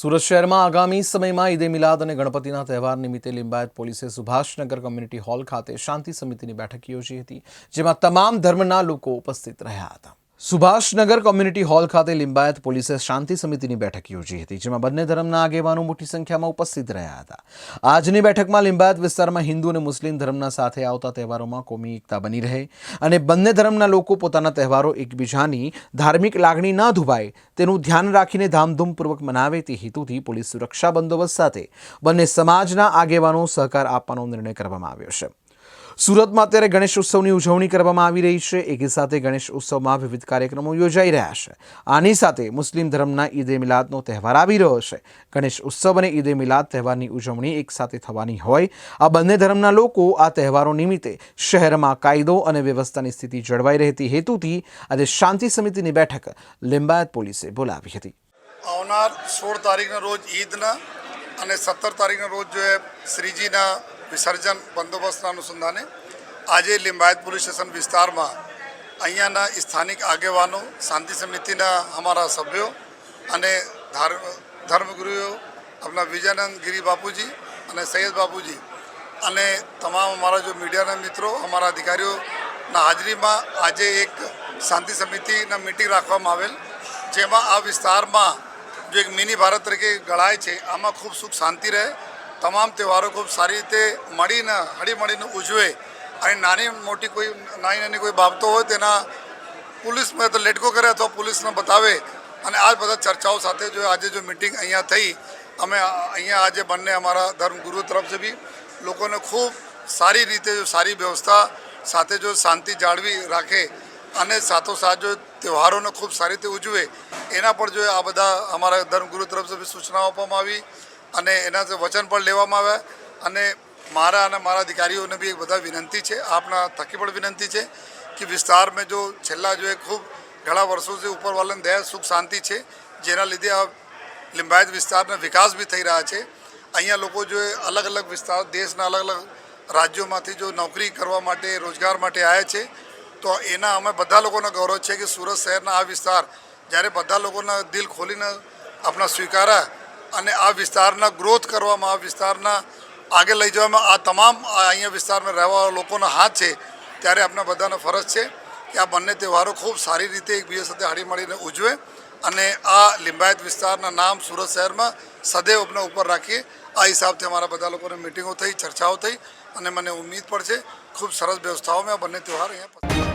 સુરત શહેરમાં આગામી સમયમાં ઈદે મિલાદ અને ગણપતિના તહેવાર નિમિત્તે લિંબાયત પોલીસે સુભાષનગર કમ્યુનિટી હોલ ખાતે શાંતિ સમિતિની બેઠક યોજી હતી, જેમાં તમામ ધર્મના લોકો ઉપસ્થિત રહ્યા હતા. સુભાષનગર કોમ્યુનિટી હોલ ખાતે લિંબાયત પોલીસે શાંતિ સમિતિની બેઠક યોજી હતી, જેમાં બંને ધર્મના આગેવાનો મોટી સંખ્યામાં ઉપસ્થિત રહ્યા હતા. આજની બેઠકમાં લિંબાયત વિસ્તારમાં હિન્દુ અને મુસ્લિમ ધર્મના સાથે આવતા તહેવારોમાં કોમી એકતા બની રહે અને બંને ધર્મના લોકો પોતાના તહેવારો એકબીજાની ધાર્મિક લાગણી ન ધુભાય તેનું ધ્યાન રાખીને ધામધૂમપૂર્વક મનાવે તે હેતુથી પોલીસ સુરક્ષા બંદોબસ્ત સાથે બંને સમાજના આગેવાનો સહકાર આપવાનો નિર્ણય કરવામાં આવ્યો છે. સુરતમાં અત્યારે ગણેશ ઉત્સવની ઉજવણી કરવામાં આવી રહી છે. એકી સાથે ગણેશ ઉત્સવમાં વિવિધ કાર્યક્રમો યોજાઈ રહ્યા છે. આની સાથે મુસ્લિમ ધર્મના ઈદે મિલાદનો તહેવાર આવી રહ્યો છે. ગણેશ ઉત્સવ અને ઈદે મિલાદ તહેવારની ઉજવણી એક સાથે થવાની હોય, આ બંને ધર્મના લોકો આ તહેવારો નિમિત્તે શહેરમાં કાયદો અને વ્યવસ્થાની સ્થિતિ જળવાઈ રહેતી હેતુથી આજે શાંતિ સમિતિની બેઠક લિંબાયત પોલીસે બોલાવી હતી. આવનાર સોળ તારીખના રોજ ઈદના અને સત્તર તારીખના રોજ જો શ્રીજીના વિસર્જન બંદોબસ્તના અનુસંધાને આજે લિંબાયત પોલીસ સ્ટેશન વિસ્તારમાં અહીંયાના સ્થાનિક આગેવાનો, શાંતિ સમિતિના અમારા સભ્યો અને ધાર્મ ધર્મગુરુઓ આપણા વિજયાનંદ ગિરી બાપુજી અને સૈયદ બાપુજી અને તમામ અમારા જો મીડિયાના મિત્રો, અમારા અધિકારીઓના હાજરીમાં આજે એક શાંતિ સમિતિના મિટિંગ રાખવામાં આવેલ, જેમાં આ વિસ્તારમાં જો એક મિની ભારત તરીકે ગળાય છે, આમાં ખૂબ સુખ શાંતિ રહે તમામ તહેવારો ખૂબ સારી રીતે મળીને, હળીમળીને ઉજવે. અને નાની મોટી કોઈ, નાની નાની કોઈ બાબતો હોય તેના પોલીસમાં તો લેટકો કરે અથવા પોલીસને બતાવે. અને આ બધા ચર્ચાઓ સાથે જો આજે જો મિટિંગ અહીંયા થઈ, અમે અહીંયા આજે બંને અમારા ધર્મગુરુ તરફથી બી, લોકોને ખૂબ સારી રીતે જો સારી વ્યવસ્થા સાથે જો શાંતિ જાળવી રાખે અને સાથોસાથ જો તહેવારોને ખૂબ સારી રીતે ઉજવે, એના પર જો આ બધા અમારા ધર્મગુરુ તરફથી સૂચનાઓ આપવામાં આવી. અને એના વચન પણ લેવામાં આવ્યા અને મારા અને મારા અધિકારીઓને બી બધા વિનંતી છે, આપના થકી પણ વિનંતી છે કે વિસ્તારમાં જો છેલ્લા જો એ ખૂબ ઘણા વર્ષોથી ઉપરવાલાની દયા સુખ શાંતિ છે, જેના લીધે આ લિંબાયત વિસ્તારના વિકાસ બી થઈ રહ્યા છે. અહીંયા લોકો જો અલગ અલગ વિસ્તાર, દેશના અલગ અલગ રાજ્યોમાંથી જો નોકરી કરવા માટે, રોજગાર માટે આવ્યા છે, તો એના અમે બધા લોકોનો ગૌરવ છે કે સુરત શહેરના આ વિસ્તાર જ્યારે બધા લોકોના દિલ ખોલીને આપણા સ્વીકાર્યા અને આ વિસ્તારના ગ્રોથ કરવામાં, આ વિસ્તારના આગળ લઈ જવામાં, આ તમામ અહીંયા વિસ્તારમાં રહેવાવાળા લોકોના હાથ છે, ત્યારે આપણા બધાનો ફરજ છે કે આ બંને તહેવારો ખૂબ સારી રીતે એકબીજા સાથે હળીમળીને ઉજવે અને આ લિંબાયત વિસ્તારના નામ સુરત શહેરમાં સદૈવ આપણે ઉપર રાખીએ. આ હિસાબથી અમારા બધા લોકોને મિટિંગો થઈ, ચર્ચાઓ થઈ અને મને ઉમ્મીદ પણ છે, ખૂબ સરસ વ્યવસ્થાઓમાં આ બંને તહેવાર અહીંયા